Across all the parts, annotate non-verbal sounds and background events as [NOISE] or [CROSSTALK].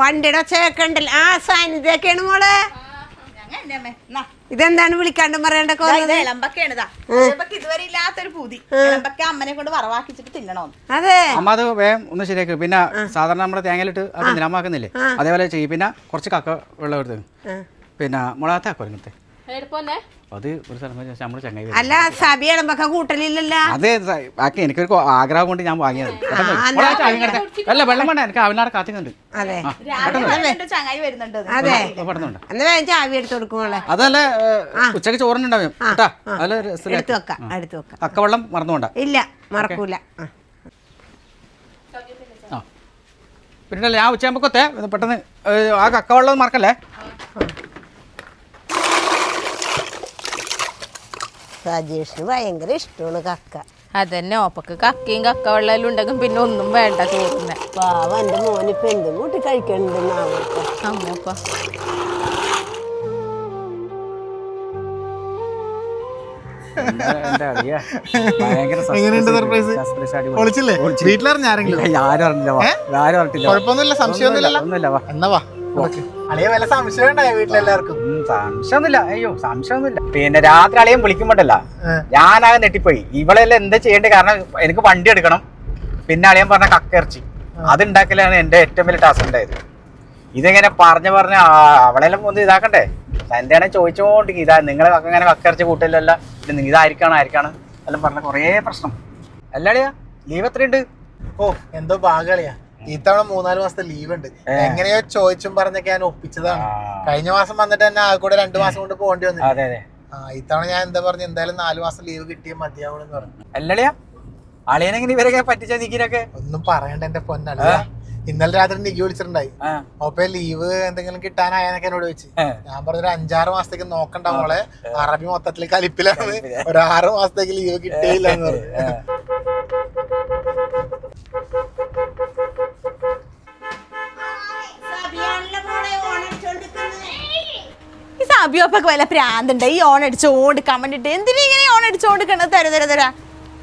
വണ്ടിയുടെ ചേക്കണ്ടിൽ. ആ ആ ഇതൊക്കെയാണ് മോളെ? ഇതെന്താണ് വിളിക്കാണ്ട് പറയണ്ട ഇതുവരെ ഇല്ലാത്തൊരു പൂതി. ഇളമ്പൊക്കെ അമ്മനെ കൊണ്ട് വറവാക്കിച്ചിട്ട് തിന്നണോന്ന്. അതെ. അമ്മ അത് വേഗം ഒന്ന് ശരിയാക്കി. പിന്നെ സാധാരണ നമ്മുടെ തേങ്ങയിലിട്ട് അത് നിലമാക്കുന്നില്ലേ അതേപോലെ ചെയ്യും. പിന്നെ കുറച്ച് കക്ക വെള്ളം എടുത്ത് പിന്നെ മുളകത്തെ ആക്കോ ഇങ്ങനത്തെ അത് ഒരു സ്ഥലം ചങ്ങായി. അല്ല സബി ഇളമ്പൊക്കെ കൂട്ടലില്ലല്ലോ? അതെ ബാക്കി എനിക്കൊരു ആഗ്രഹം കൊണ്ട് ഞാൻ വാങ്ങിയത്. അല്ല. വെള്ളം വേണ്ട എനിക്ക് അവനാട് അതെ. രണ്ട് ചങ്ങായി വരുന്നുണ്ട് അത്. ചാവി എടുത്ത് അതല്ല ഉച്ചയ്ക്ക് ചോറിനുണ്ടാവും. കേട്ടാ? അതല്ല എടുത്തു വെക്കാം എടുത്തു വെക്കാം. കക്കവെള്ളം മറന്നുകൊണ്ട ഇല്ല മറക്കൂല. പിന്നല്ലേ ആ. പിന്നെ ഞാൻ ഉച്ചയാകുമ്പോഴത്തെ പെട്ടെന്ന് ആ കക്കവെള്ളം മറക്കല്ലേ? സജീഷിന് ഭയങ്കര ഇഷ്ടമാണ് കക്ക. അതന്നെ ഓപ്പക്ക് കക്കയും കക്ക വെള്ളം ഉണ്ടെങ്കിൽ പിന്നെ ഒന്നും വേണ്ട ചോറിന് പാവ എന്റെ മോനിപ്പോ എന്തും കൂട്ടി കഴിക്കണ്ടെന്നാണ് അമ്മപ്പ എന്റെ എങ്ങനെയുണ്ട് സർപ്രൈസ് പൊളിച്ചില്ലേ? വീട്ടിലറിഞ്ഞ ആരെങ്കിലും? ആരും അറിഞ്ഞില്ല ആരും അറിഞ്ഞില്ല കുഴപ്പമൊന്നുമില്ല സംശയമൊന്നുമില്ലല്ലോ. ഒന്നുമില്ല എന്നാ വാ അളിയ വല്ല സംശയം ഉണ്ടായോ വീട്ടിലെല്ലാവർക്കും സംശയമൊന്നുമില്ല. അയ്യോ സംശയമൊന്നുമില്ല. പിന്നെ രാത്രി അളിയും വിളിക്കുമ്പോണ്ടല്ല. ഏ. ഞാനാകെ നെട്ടിപ്പോയി ഇവളെല്ലാം എന്താ ചെയ്യേണ്ടത്? കാരണം എനിക്ക് വണ്ടി എടുക്കണം. പിന്നെ അളിയൻ പറഞ്ഞ കക്കിറച്ചി. അത് ഉണ്ടാക്കലാണ് എന്റെ ഏറ്റവും വലിയ ടാസ്ക് ഉണ്ടായത്. ഇതെങ്ങനെ പറഞ്ഞു പറഞ്ഞ് അവളെല്ലാം ഒന്ന് ഇതാക്കണ്ടേ? എന്റെ ആണെങ്കിൽ ചോദിച്ചോണ്ടിരിക്കും ഇതാ നിങ്ങളെ അങ്ങനെ കക്കിറച്ചി കൂട്ടില്ലല്ല പിന്നെ ഇതായിരിക്കണം ആയിരിക്കണം എല്ലാം പറഞ്ഞ കുറേ പ്രശ്നം. അല്ല അളിയാ? ലീവ് എത്രയുണ്ട്? ഓ എന്തോ ഭാഗളിയാ ഇത്തവണ മൂന്നാൽ മാസത്തെ ലീവ് ഉണ്ട്. എങ്ങനെയോ ചോദിച്ചും പറഞ്ഞൊക്കെ ഞാൻ ഒപ്പിച്ചതാണ്. കഴിഞ്ഞ മാസം വന്നിട്ട് തന്നെ ആ കൂടെ രണ്ടു മാസം കൊണ്ട് പോകേണ്ടി വന്നു അതെ അതെ. ആ ഇത്തവണ ഞാൻ എന്താ പറഞ്ഞു എന്തായാലും നാല് മാസം ലീവ് കിട്ടിയേ മതിയാവണെന്ന് പറഞ്ഞു. അല്ലടിയാ അളിയനെങ്ങനെ ഇവരൊക്കെ പറ്റിച്ച നിക്കിനൊക്കെ? ഒന്നും പറയണ്ട എന്റെ പൊന്നല്ല ഇന്നലെ രാത്രി നീക്കി വിളിച്ചിട്ടുണ്ടായി. അപ്പൊ ലീവ് എന്തെങ്കിലും കിട്ടാനായെന്നൊക്കെ എന്നോട് വെച്ച് ഞാൻ പറഞ്ഞ ഒരു അഞ്ചാറ് മാസത്തേക്ക് നോക്കണ്ട മോളെ. അറബി മൊത്തത്തിൽ കലിപ്പിലാണ്. ഒരു ആറ് മാസത്തേക്ക് ലീവ് കിട്ടിയില്ല എന്ന് പറഞ്ഞു. ഈ സാബിയോപ്പൊക്കെ വല്ല പ്രാന്തുണ്ട്? ഈ ഓൺ അടിച്ചോണ്ട് കമന്റിട്ട് എന്തിനാ ഇങ്ങനെ ഓൺ അടിച്ചോണ്ടിക്കണത് തര തര തര.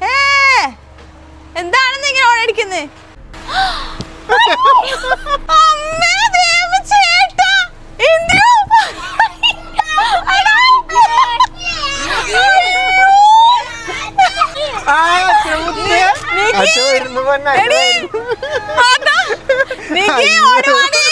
ഏ എന്താണെന്ന് ഇങ്ങനെ ഓൺ അടിക്കുന്നത് അമ്മേ, ദേവചേട്ടാ. എന്തിനാ? എടാ. നിക്ക്. എടി. ആട്ടാ. നിക്ക്, ഓടി, ഓടി.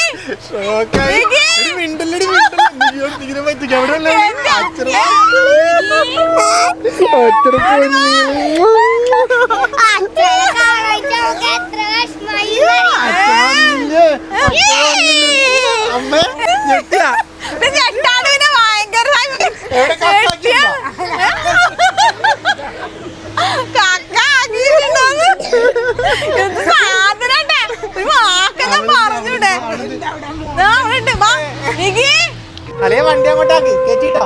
അമ്മേ ഞെട്ടിയാ ഇത് ഞെട്ടാണ് പിന്നെ ഭയങ്കര എവിടെ കക്കാക്കിയോ? കക്ക ആക്കിയിട്ടുണ്ടോന്ന്? എന്ത് സാധനണ്ടേ? ഒരു വാക്കെന്നാ പറഞ്ഞൂടെ? ദാ അവിടെയുണ്ട്. വാ, നിക്ക്. അളിയ വണ്ടി അങ്ങോട്ടാക്കി കേറ്റിട്ടോ?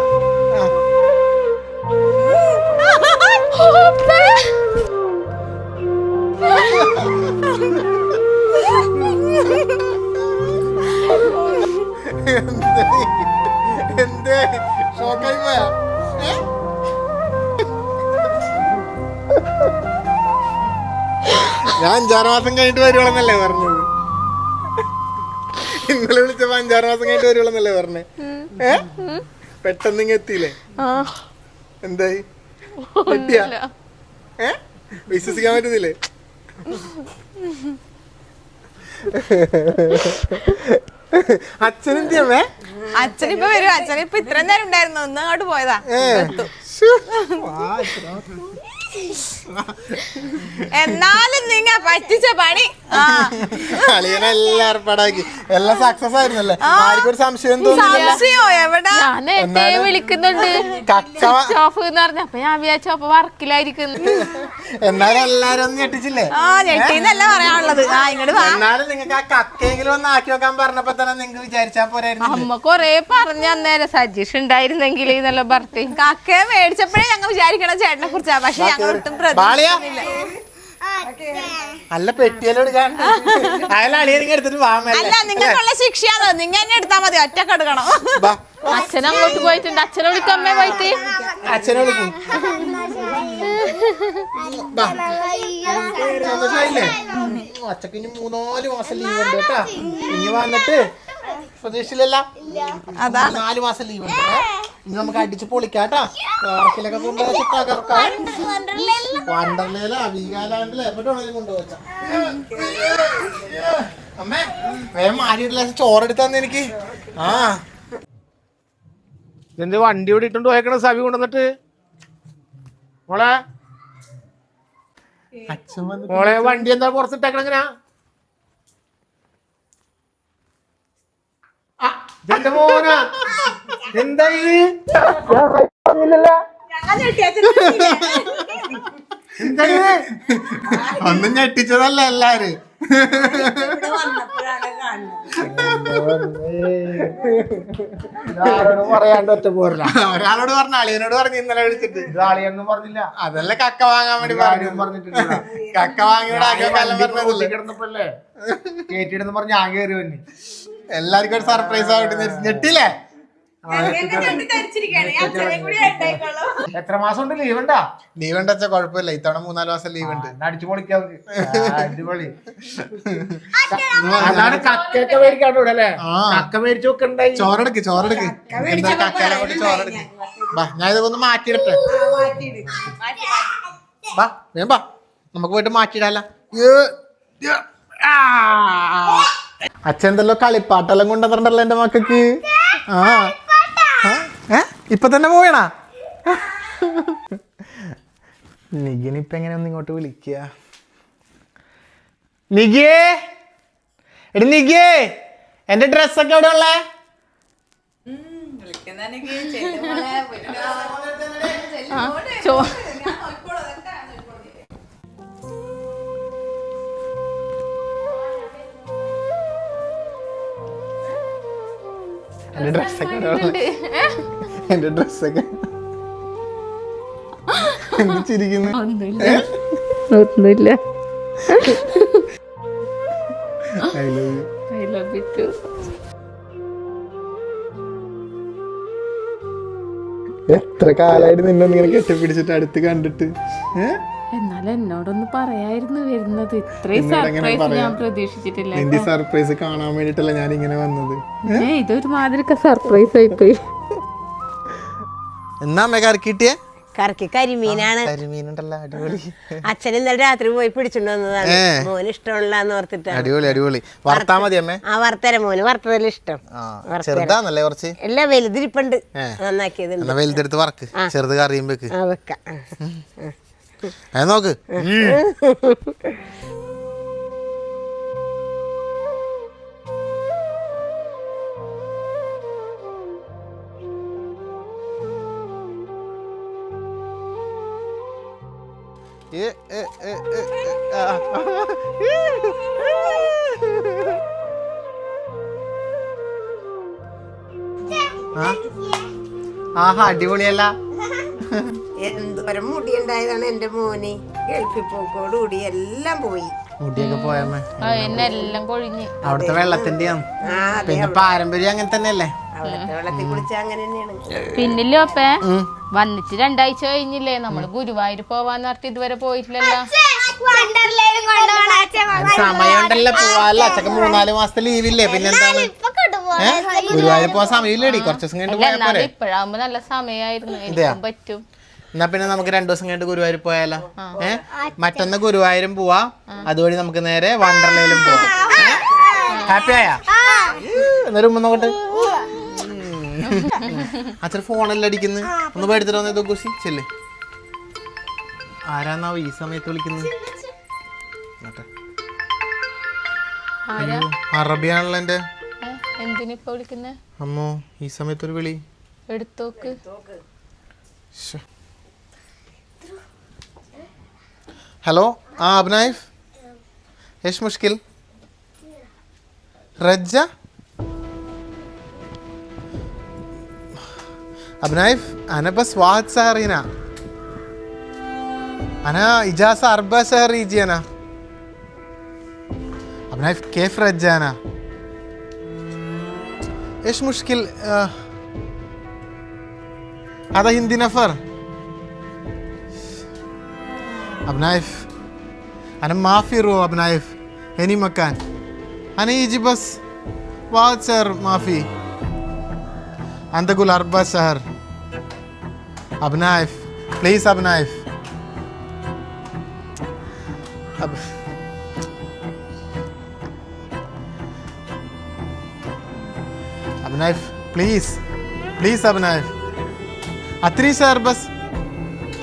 ഞാൻ അഞ്ചാറ് മാസം കഴിഞ്ഞിട്ട് വരുവാണെന്നല്ലേ പറഞ്ഞത്. ഇന്നലെ വിളിച്ചപ്പോ അഞ്ചാറ് മാസം കഴിഞ്ഞിട്ട് വരുവാണെന്നല്ലേ പറഞ്ഞേ ഏ? പെട്ടെന്ന് ഇങ്ങ് എത്തിയില്ലേ എന്തായി? എത്തിയാ ഏ? വിശ്വസിക്കാൻ പറ്റുന്നില്ലേ? അച്ഛനെന്തിയമ്മേ അച്ഛൻ ഇപ്പൊ വരും. അച്ഛൻ ഇപ്പൊ ഇത്രയും നേരം ഉണ്ടായിരുന്നു. ഒന്ന് അങ്ങോട്ട് പോയതാ. എന്നാലും നിങ്ങ പറ്റിച്ച പണി. എല്ലാം സക്സസ് ആയിരുന്നല്ലേ? സംശയം തോന്നില്ല സംശയോ എവിടാ? ഞാൻ നേരത്തെ വിളിക്കുന്നുണ്ട്. കക്ക സ്വിച്ച് ഓഫ് എന്ന് പറഞ്ഞ. അപ്പൊ ഞാൻ വിചാരിച്ചു അപ്പൊ വർക്കിലായിരിക്കുന്നു. എന്നാലും എല്ലാരും ഒന്ന് ഞെട്ടിച്ചില്ലേ? ആ ഞെട്ടിന്നല്ല പറയാനുള്ളത്. ആ ഇങ്ങോട്ട് വാ. എന്നാലും നിങ്ങൾക്ക് ആ കക്കയെങ്കിലും ഒന്ന് ആക്കി വെക്കാൻ പറഞ്ഞപ്പോ തന്നെ നിങ്ങൾക്ക് വിചാരിച്ചാ പോരായിരുന്നു അമ്മ കൊറേ പറഞ്ഞ അന്നേരം സജീഷ് ഉണ്ടായിരുന്നെങ്കിൽ നല്ല ഭർത്തി കക്കയെ മേടിച്ചപ്പോഴേ ഞങ്ങൾ വിചാരിക്കണ ചേട്ടനെ കുറിച്ചാ. പക്ഷെ ഞങ്ങൾ ഒട്ടും പ്രതി പ്രതീക്ഷിക്കുന്നില്ല. അല്ല അയാൾ അളിയനിക്ക് എടുത്തിട്ട് അല്ല നിങ്ങൾക്കുള്ള ശിക്ഷയാണ്? നിങ്ങൾ തന്നെ എടുത്താൽ മതി ഒറ്റയ്ക്ക് എടുക്കണം. അച്ഛൻ അങ്ങോട്ട് പോയിട്ടുണ്ട്. അച്ഛനെ അമ്മ പോയിട്ട്. അച്ഛനെ വിളിക്കും. ഇനി മൂന്നാൽ മാസം ലീവ് ഉണ്ട് കേട്ടാ. ഇനി വന്നിട്ട് പ്രതീക്ഷയിലല്ല അതാണ്. നാല് മാസം ലീവ് ഉണ്ട്? ഇനി നമുക്ക് അടിച്ച് പൊളിക്കാട്ടാ പാർക്കിലൊക്കെ കൊണ്ടുപോയി തകർക്കാം. വണ്ടർലേല വീഗാലാൻഡിൽ കൊണ്ടുപോച്ച അമ്മേ വേഗം മാറിയിട്ടില്ല ചോറെടുത്ത് തന്നെ എനിക്ക്. ആ. എന്ത് വണ്ടി ഇവിടെ ഇട്ടു പോയേക്കണ സവി കൊണ്ടുവന്നിട്ട്? മോളെ. മോളെ വണ്ടി എന്താ പുറത്തിട്ടേക്കണ എങ്ങനാ മോന. എന്താ ഇത് എന്താ ഇത് ഒന്നും ഞെട്ടിച്ചതല്ല എല്ലാരും. പറയാണ്ട് ഒറ്റ പോരില്ല ഒരാളോട് പറഞ്ഞ അളിയനോട് പറഞ്ഞു ഇന്നലെ വിളിച്ചിട്ട്. അളിയൊന്നും പറഞ്ഞില്ല. അതല്ല കക്ക വാങ്ങാൻ വേണ്ടി പറഞ്ഞു പറഞ്ഞിട്ടുണ്ട് പറഞ്ഞിട്ടില്ല. കക്ക വാങ്ങിയോട് ആകെ കിടന്നപ്പോല്ലേ കേറ്റിടുന്ന് പറഞ്ഞ് ഞാൻ കയറി വന്നി. എല്ലാവർക്കും ഒരു സർപ്രൈസ് ആവട്ടെ. ഞെട്ടില്ലേ എത്ര മാസം ഉണ്ട് ലീവ് ഉണ്ടാ? ലീവ് ഉണ്ട് വെച്ചാൽ കുഴപ്പമില്ല. ഇത്തവണ മൂന്നാൽ മാസം ലീവ് ഉണ്ട്. അടിച്ചു പൊളിക്കാൻ അടിപൊളി. അതാണ് കക്കൊക്കെ മേടിക്കാണ്ട് ഇവിടെ അല്ലേ? ആ. കക്ക മേടിച്ചു നോക്കണ്ടായി ചോറെടുക്ക് ചോറെടുക്ക്. എന്താ കക്കനെ കൊണ്ട് ചോറെടുക്ക്? ബാ ഞാൻ ഇതൊക്കെ ഒന്ന് മാറ്റിയിടട്ടെ. ബാ വേമ്പാ നമുക്ക് പോയിട്ട് മാറ്റിയിടാല. അച്ഛൻ എന്തല്ലോ കളിപ്പാട്ടെല്ലാം കൊണ്ടുവന്നിട്ടുണ്ടല്ലോ എന്റെ മക്കൾക്ക്? ആ. ഇപ്പൊ തന്നെ പോയണാ നിഗിനിപ്പൊ എങ്ങനെ ഒന്ന് ഇങ്ങോട്ട് വിളിക്കുക നിഗിയേ എടി നിഗിയേ എന്റെ ഡ്രസ്സൊക്കെ എവിടെ ഉള്ളേ? ചോ എന്റെ ഡ്രസ്സൊക്കെ എന്റെ ഡ്രസ്സൊക്കെ ചിരിക്കുന്നു? ഒന്നുമില്ല. I love you. I love you too എത്ര കാലായിട്ട് നിന്നെ ഇങ്ങനെ കെട്ടിപ്പിടിച്ചിട്ട് അടുത്ത് കണ്ടിട്ട്? ഏ? എന്നാലും എന്നോടൊന്ന് പറയായിരുന്നു വരുന്നത്. ഇത്രയും സർപ്രൈസ് ഞാൻ പ്രതീക്ഷിച്ചിട്ടില്ല നിന്റെ സർപ്രൈസ് കാണാൻ വേണ്ടിട്ടല്ല ഞാൻ ഇങ്ങനെ വന്നത് ഇതൊരു മാതിരിക്ക സർപ്രൈസ് ആയിപ്പോയി. [LAUGHS] എന്നാ അമ്മ കറക്കിട്ടിയേ കറക്കി കരിമീനാണ്. [LAUGHS] അച്ഛൻ ഇന്നലെ രാത്രി പോയി പിടിച്ചോണ്ട് വന്നതാണ്. മോന് ഇഷ്ടമുള്ളതെന്ന് ഓർത്തിട്ട് അടിപൊളി അടിപൊളി. വറുത്താ മതി അമ്മേ ആ വറുത്തര മോന്. വറുത്തതല്ല ഇഷ്ടം. ചെറുതാന്നല്ലേ കുറച്ച്? എല്ലാം വലുതിരിപ്പുണ്ട്. നന്നാക്കിയത് വലുതെടുത്ത് വറക്ക്. ചെറുത് കറിയും വെക്ക്. ആ വെക്കാം. നോക്ക് ഏ, ഏ, ഏ, ഏ, ഏ, ആ. ആ? ആഹാ അടിപൊളിയല്ല [LAUGHS] എന്തോരം മുടി ഉണ്ടായതാണ് എന്റെ മോന്. ഗൾഫിൽ പോക്കോടുകൂടി എല്ലാം പോയി. മുടിയൊക്കെ പോയമ്മേ ആ എന്നെ എല്ലാം കൊഴിഞ്ഞ് അവിടുത്തെ വെള്ളത്തിന്റെയാണ് ആ പിന്നെ പാരമ്പര്യം അങ്ങനെ തന്നെയല്ലേ? അവിടുത്തെ വെള്ളത്തിൽ കുളിച്ച അങ്ങനെ തന്നെയാണ്. പിന്നില്ലോ അപ്പേ വന്നിട്ട് രണ്ടാഴ്ച കഴിഞ്ഞില്ലേ? നമ്മൾ ഗുരുവായൂർ പോവാന്ന് പറഞ്ഞിട്ട് ഇതുവരെ പോയിട്ടില്ലല്ലോ. സമയമുണ്ടല്ലോ പോവാല്ലോ. അച്ഛക്ക് മൂന്നാൽ മാസത്തെ ലീവില്ലേ? പിന്നെന്താണ്? ഗുരുവായൂർ പോവാൻ സമയമില്ലേടി? കുറച്ച് ദിവസം കഴിഞ്ഞിട്ട് ഇപ്പഴാകുമ്പോ നല്ല സമയായിരുന്നു ഇതെയാ? പറ്റും. എന്നാ പിന്നെ നമുക്ക് രണ്ടു ദിവസം കഴിഞ്ഞിട്ട് ഗുരുവായൂർ പോയാലോ? ഏ? മറ്റൊന്ന് ഗുരുവായൂരും പോവാ. അതുവഴി നമുക്ക് നേരെ വണ്ടർലയിലും പോവാം. ഹാപ്പി ആയാ? എന്നൊരു ഉമ്മ നോക്കട്ടെ. അച്ഛൻ ഫോണല്ലേ അടിക്കുന്നത് ഒന്ന് പേടിച്ചിട്ട് വന്നേ കുശി ചെല്ല്. ആരാന്നാവും ഈ സമയത്ത് വിളിക്കുന്നത് അറബിയാണല്ലോ എന്റെ എന്തിനിപ്പോ വിളിക്കുന്നേ? അമ്മോ ഈ സമയത്തൊരു വിളി. എടുത്തോക്ക്. ഹലോ ആ അബ്നായിഫ് യേശ് മുഷ്കിൽ. റജ്ജ? അബ്നായിഫ് അനബസ് വാഹത് സഹറീന അന ഇജാസ അർബ സഹറീജിയന അബ്നായിഫ് കേഫ് റജ്ജാന. ايش مشكل آه هذا هندي نفر അബ്നായിഫ് അന മാഫി റോ അബ്നായിഫ് എനി മക്കാൻ. അന ഈജി ബസ്. വാച്ചർ മാഫി. അന്തകുൽ അർബ ഷഹർ അബ്നായിഫ് പ്ലീസ് അബ്നായിഫ് അബ്. അബ്നായിഫ് പ്ലീസ്. പ്ലീസ് അബ്നായിഫ് അത്രയും സാർ ബസ്.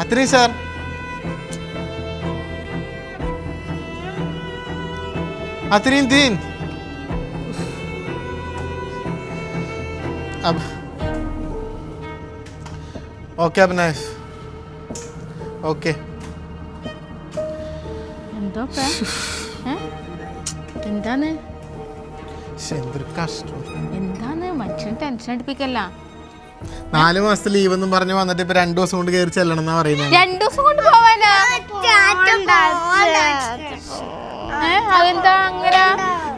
അത്രയും സാർ. അത്രയും ദീൻ ഓക്കെ അബ്നാഫ് ഓക്കെ എന്താണ് എന്തൊരു കഷ്ടം എന്താണ് മനുഷ്യൻ ടെൻഷൻ അടിപ്പിക്കല്ല. നാല് മാസത്തെ ലീവ് എന്നും പറഞ്ഞു വന്നിട്ട് ഇപ്പൊ രണ്ടു ദിവസം കൊണ്ട് കയറി ചെല്ലണം എന്നാ പറയുന്നത് രണ്ടു ദിവസം കൊണ്ട് പോവാനാ? അതെന്താ അങ്ങനെ?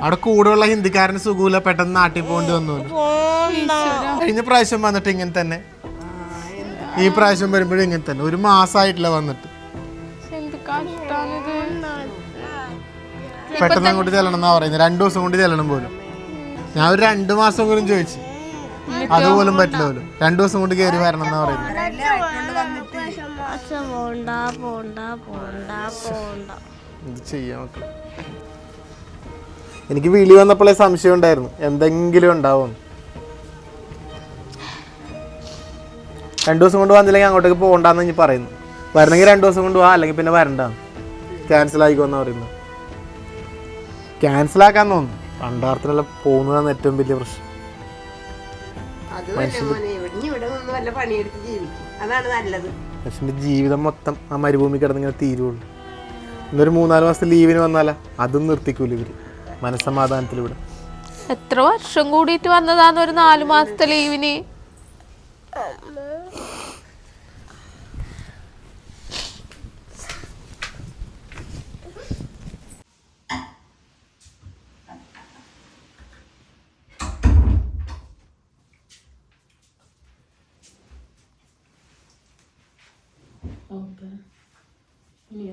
അവിടെ കൂടെയുള്ള ഹിന്ദിക്കാരന് സുഖൂല പെട്ടെന്ന് നാട്ടിൽ പോകേണ്ടി വന്നു. കഴിഞ്ഞ പ്രാവശ്യം വന്നിട്ട് ഇങ്ങനെ തന്നെ. ഈ പ്രാവശ്യം വരുമ്പോഴും ഇങ്ങനെ തന്നെ. ഒരു മാസമായിട്ടില്ല വന്നിട്ട്. പെട്ടെന്ന് അങ്ങോട്ട് ചെല്ലണം എന്നാ പറയുന്നത് രണ്ടു ദിവസം കൊണ്ട് ചെല്ലണം പോലും. ഞാൻ ഒരു രണ്ടു മാസം കൂടി ചോദിച്ചു. അതുപോലും പറ്റില്ല പോലും. രണ്ടു ദിവസം കൊണ്ട് കയറി വരണം എന്നാ പറയുന്നത് ചെയ്യാം മക്കളെ. എനിക്ക് വിളി വന്നപ്പോഴേ സംശയം ഉണ്ടായിരുന്നു. എന്തെങ്കിലും ഉണ്ടാവും. രണ്ടു ദിവസം കൊണ്ട് വന്നില്ലെങ്കിൽ അങ്ങോട്ടേക്ക് പോകണ്ടെന്ന് ഇനി പറയുന്നു. വരണമെങ്കിൽ രണ്ടു ദിവസം കൊണ്ട് പോവാ അല്ലെങ്കിൽ പിന്നെ വരണ്ട. ക്യാൻസൽ ആയിക്കോന്നാ പറയുന്നു ക്യാൻസൽ ആക്കാൻ തോന്നുന്നു. പണ്ടാർത്തിനല്ല പോകുന്നതാണ് ഏറ്റവും വലിയ പ്രശ്നം. മനുഷ്യന്റെ ജീവിതം മൊത്തം ആ മരുഭൂമി കിടന്നിങ്ങനെ തീരുള്ളൂ. ഇന്നൊരു മൂന്നാൽ മാസത്തെ ലീവിന് വന്നാലാ? അതും നിർത്തിക്കൂല ഇവർ. മനസ്സമാധാനത്തിലൂടെ. എത്ര വർഷം കൂടിയിട്ട് വന്നതാന്ന് ഒരു നാലു മാസത്തെ ലീവിന്.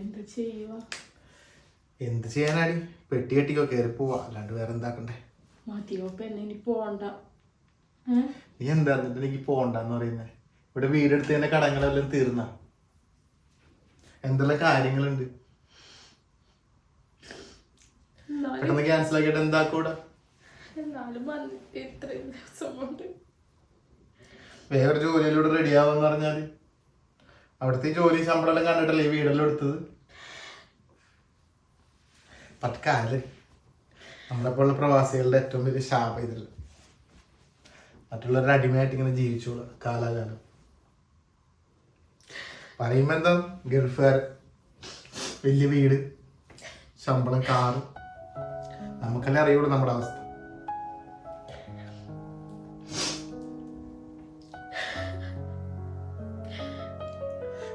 എന്ത് ചെയ്യാനാടി? പെട്ടി കെട്ടിക്കോ കയറി പോവാ. അല്ലാണ്ട് വേറെ എന്താക്കണ്ടേ നീ എന്താ എനിക്ക് പോണ്ടെന്ന് പറയുന്നേ? ഇവിടെ വീടെടുത്ത് തന്നെ കടങ്ങളെല്ലാം തീർന്ന. എന്തെല്ലാം കാര്യങ്ങളുണ്ട്? പെട്ടെന്ന് ക്യാൻസൽ ആക്കിയിട്ട് എന്താക്കൂടാ? വേറെ ജോലിയിലൂടെ റെഡി ആവാന്ന് പറഞ്ഞാൽ. അവിടുത്തെ ജോലി ശമ്പളം കണ്ടിട്ടല്ലേ ഈ വീടെല്ലാം എടുത്തത്? പറ്റക്കാൽ നമ്മളെപ്പോലുള്ള പ്രവാസികളുടെ ഏറ്റവും വലിയ ശാപം ഇതിൽ മറ്റുള്ളവരുടെ അടിമയായിട്ട് ഇങ്ങനെ ജീവിച്ചോളൂ കാലാകാലം. പറയുമ്പോ എന്താ? ഗൾഫുകാർ വലിയ വീട് ശമ്പളം കാറ്. നമുക്കല്ലേ അറിയുള്ളൂ നമ്മുടെ അവസ്ഥ.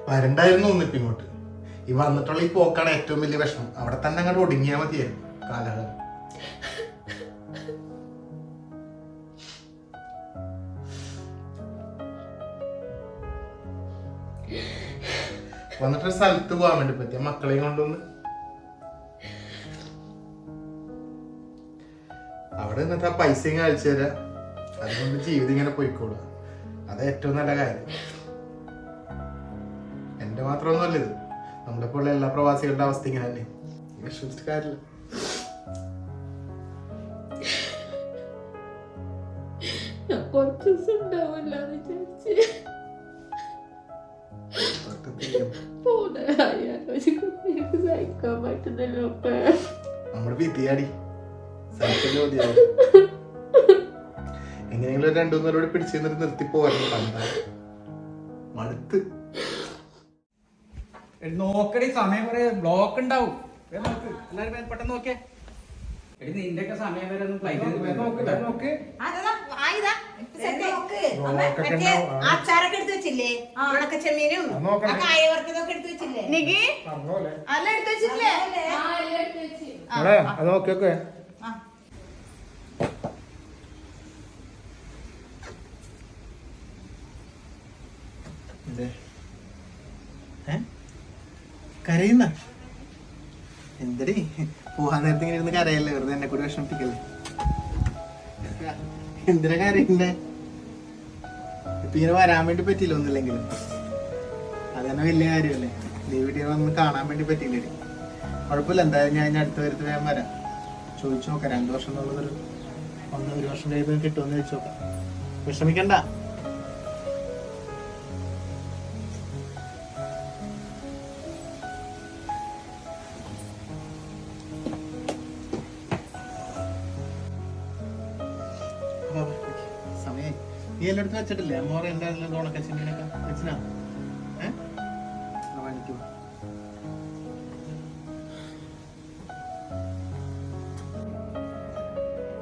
വരണ്ടായിരുന്നു ഒന്നിപ്പോ ഇങ്ങോട്ട്. ഈ വന്നിട്ടുള്ള ഈ പോക്കാണ് ഏറ്റവും വലിയ വിഷമം. അവിടെ തന്നെ അങ്ങോട്ട് ഒടുങ്ങിയാൽ മതിയായിരുന്നു കാലകാലം വന്നിട്ട് സ്ഥലത്ത് പോകാൻ വേണ്ടി പറ്റിയ മക്കളെയും കൊണ്ടൊന്ന്. അവിടെ നിന്നിട്ട് ആ പൈസയും കാഴ്ച തരാം. അതുകൊണ്ട് ജീവിതം ഇങ്ങനെ പോയിക്കോളുക. അത് ഏറ്റവും നല്ല കാര്യം. എന്റെ മാത്രമൊന്നുമല്ല ഇത്. നമ്മുടെ ഇപ്പോൾ ഉള്ള എല്ലാ പ്രവാസികളുടെ അവസ്ഥ ഇങ്ങനെ തന്നെ. വിശ്വസിച്ചിട്ട് കാര്യമില്ല. കുറച്ച് ദിവസം ഉണ്ടാവില്ല വിചാരിച്ച്. ഇതൊക്കെ ചെയ്യാം. പോണ ആലോചിക്കുമ്പോ എനിക്ക് സഹിക്കാൻ പറ്റുന്നല്ലോ ഇപ്പൊ നമ്മുടെ വിധിയാടി സഹിക്കല്ലോ എങ്ങനെയെങ്കിലും ഒരു രണ്ടു മൂന്നരോട് പിടിച്ചു നിർത്തി പോകാൻ മടുത്ത്. നോക്കടി സമയം വരെ ബ്ലോക്ക് ഉണ്ടാവും. എല്ലാരും പെട്ടെന്ന് നോക്കേ എടി നിന്റെ ഒക്കെ സമയം വരെ ഒന്ന് ഫ്ലൈറ്റ് നോക്ക് നോക്ക്. അച്ചാറൊക്കെ എടുത്ത് വെച്ചില്ലേ? എടുത്ത് വെച്ചില്ലേ? നികി അല്ല എടുത്തു അത് നോക്കി ഓക്കെ കരയുന്ന? എന്തടി? പോവാൻ നേരത്തെ ഇങ്ങനെ ഇരുന്ന് കരയല്ലേ? വെറുതെ എന്നെ കൂടി വിഷമിപ്പിക്കല്ലേ? എന്തിനാ കരയണ്ടേ ഇപ്പൊ ഇങ്ങനെ വരാൻ വേണ്ടി പറ്റില്ല ഒന്നില്ലെങ്കിലും അത് തന്നെ വലിയ കാര്യമല്ലേ? നീ വീട്ടിൽ വന്ന് കാണാൻ വേണ്ടി പറ്റില്ലേ കുഴപ്പമില്ല. എന്തായാലും ഞാൻ ഇനി അടുത്ത വരുത്ത് വേഗം വരാം. ചോദിച്ചു നോക്കാം. രണ്ടു വർഷം എന്നുള്ളതൊരു ഒന്ന് ഒരു വർഷം കഴിയുമ്പോൾ കിട്ടുമെന്ന് ചോദിച്ചു നോക്കാം. വിഷമിക്കണ്ട. നീ എല്ലായിടത്തും വെച്ചിട്ടില്ലേ വെച്ചിനാ ഏഹ് പണിക്ക് പോ.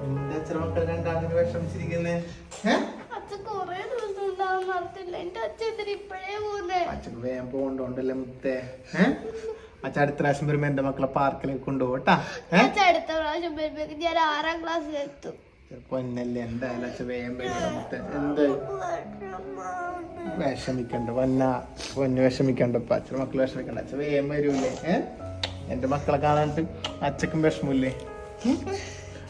നിന്റെ അച്ഛൻ രണ്ടാമത് വിഷമിച്ചിരിക്കുന്നേ ഏഹ് വേഗം മുത്തേ? ഏഹ് അടുത്ത പ്രാവശ്യം വരുമ്പോ എന്റെ മക്കളെ പാർക്കിലേക്ക് കൊണ്ടുപോട്ടാ അടുത്ത പ്രാവശ്യം വരുമ്പോ ഞാൻ ആറാം ക്ലാസ്സിലെത്തും പൊന്നല്ലേ എന്തായാലും അച്ഛൻ വേഗം എന്ത്? വിഷമിക്കണ്ട പൊന്ന പൊന്ന് വിഷമിക്കണ്ട ഇപ്പൊ അച്ഛൻ മക്കൾ വിഷമിക്കണ്ട. അച്ഛൻ വേഗം വരൂലേ ഏഹ് എന്റെ മക്കളെ കാണാനിട്ട് അച്ഛക്കും വിഷമില്ലേ?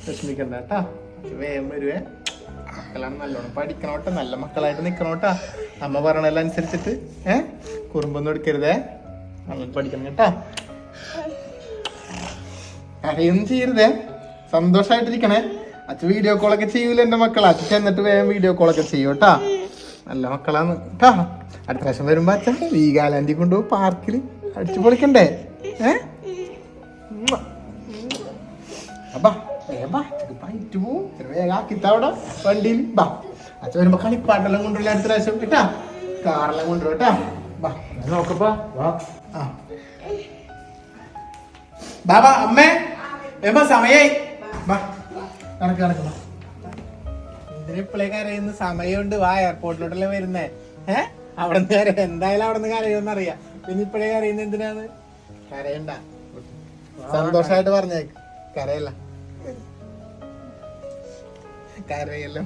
വിഷമിക്കണ്ട കേട്ടാ. അച്ഛൻ വേഗം വരുവേ മക്കളാണ് നല്ലോണം പഠിക്കണോട്ടെ നല്ല മക്കളായിട്ട് നിക്കണോട്ടാ അമ്മ പറയണല്ലോ അനുസരിച്ചിട്ട് ഏഹ് കുറുമ്പൊന്നും എടുക്കരുതേ. നല്ലോണം പഠിക്കണം കേട്ടാ. കരയൊന്നും ചെയ്യരുതേ. സന്തോഷായിട്ടിരിക്കണേ. അച്ഛൻ വീഡിയോ കോളൊക്കെ ചെയ്യൂല എന്റെ മക്കളെ. അച്ഛൻ ചെന്നിട്ട് വേഗം വീഡിയോ കോളൊക്കെ ചെയ്യൂ കേട്ടാ. നല്ല മക്കളാന്ന് കേട്ടാ. അടുത്ത പ്രാവശ്യം വരുമ്പോ അച്ഛൻ ഈ വീഗാലാൻഡി കൊണ്ടുപോയി പാർക്കിൽ അടിച്ചു പൊളിക്കണ്ടേ? ഏ. അപ്പാ, വേഗം ബാ. അച്ഛക്ക് പോവും. വേഗം ആക്കിത്താ വണ്ടിയിൽ. ബാ. അച്ഛൻ വരുമ്പോ കളിപ്പാട്ടെല്ലാം കൊണ്ടുവരില്ല അടുത്ത പ്രാവശ്യം? കേട്ടാ? കാറെല്ലാം കൊണ്ടുവരും കേട്ടാ. ബാ. നോക്കപ്പാ. വാ. ആ. ബാബാ അമ്മേ. എമ്മ സമയായി. ബാ. നടക്ക് ബാ ഇതിന് ഇപ്പോഴേ കരയുന്ന. സമയമുണ്ട്. വാ എയർപോർട്ടിലോട്ടല്ലേ വരുന്നേ? ഏ? അവിടെ നിന്ന് കരയ. എന്തായാലും അവിടെ നിന്ന് കരയുമെന്ന് അറിയാം. പിന്നെ ഇപ്പോഴേ കരയുന്ന എന്തിനാണ്? കരയണ്ട. സന്തോഷായിട്ട് പറഞ്ഞേക്ക്. കരയല്ല. കരയല്ലേ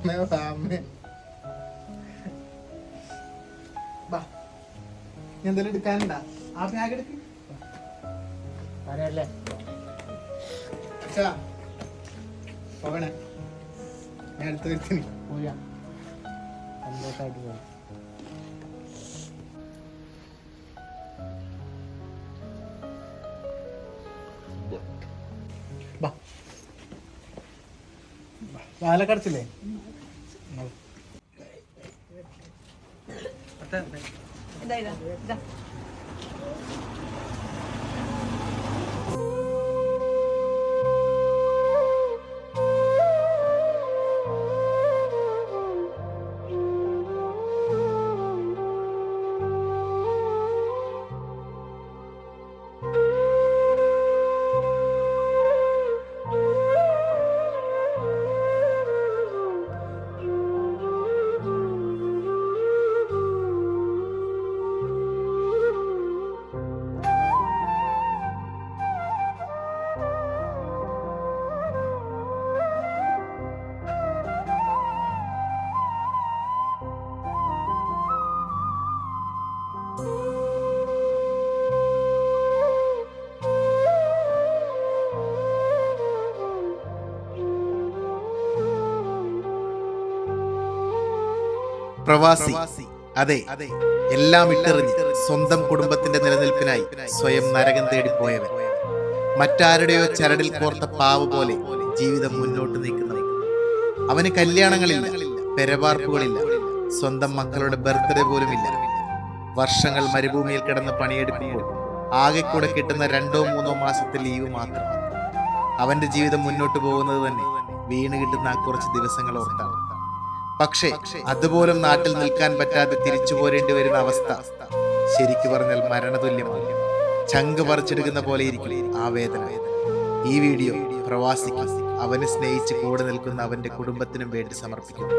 എന്തെങ്കിലും എടുക്കാനുണ്ടാ? ആ ബാഗ് എടുക്ക്. കരയല്ലേ? അച്ഛാ പോകണേ. ഞാൻ അടുത്ത് വരുത്തിന്. പോയാ സന്തോഷമായിട്ട് പോകാം ബാ. വാലൊക്കെ അടച്ചില്ലേ ഇതാ. പ്രവാസി. അതെ എല്ലാം ഇട്ടെറിഞ്ഞ് സ്വന്തം കുടുംബത്തിന്റെ നിലനിൽപ്പിനായി സ്വയം നരകം തേടിപ്പോയവൻ. മറ്റാരുടെയോ ചരടിൽ കോർത്ത പാവ് പോലെ ജീവിതം മുന്നോട്ട് നീക്കുന്നവൻ അവന് കല്യാണങ്ങളില്ല പെരവാർപ്പുകളില്ല സ്വന്തം മക്കളുടെ ബർത്ത്ഡേ പോലും ഇല്ല വർഷങ്ങൾ മരുഭൂമിയിൽ കിടന്ന് പണിയെടുക്കുമ്പോൾ ആകെ കൂടെ കിട്ടുന്ന രണ്ടോ മൂന്നോ മാസത്തെ ലീവ് മാത്രം. അവന്റെ ജീവിതം മുന്നോട്ട് പോകുന്നത് തന്നെ വീണ് കിട്ടുന്ന ആ കുറച്ച് ദിവസങ്ങൾ ഓർത്താണ് പക്ഷേ അതുപോലും നാട്ടിൽ നിൽക്കാൻ പറ്റാതെ തിരിച്ചു പോരേണ്ടി വരുന്ന അവസ്ഥ. ശരിക്കു പറഞ്ഞാൽ മരണതുല്യമാണ്. ചങ്ക് പറിച്ചെടുക്കുന്ന പോലെ ഇരിക്കും ആ വേദന. ഈ വീഡിയോ പ്രവാസിക്ക് അവനെ സ്നേഹിച്ച് കൂടെ നിൽക്കുന്ന അവന്റെ കുടുംബത്തിനും വേണ്ടി സമർപ്പിക്കുന്നു.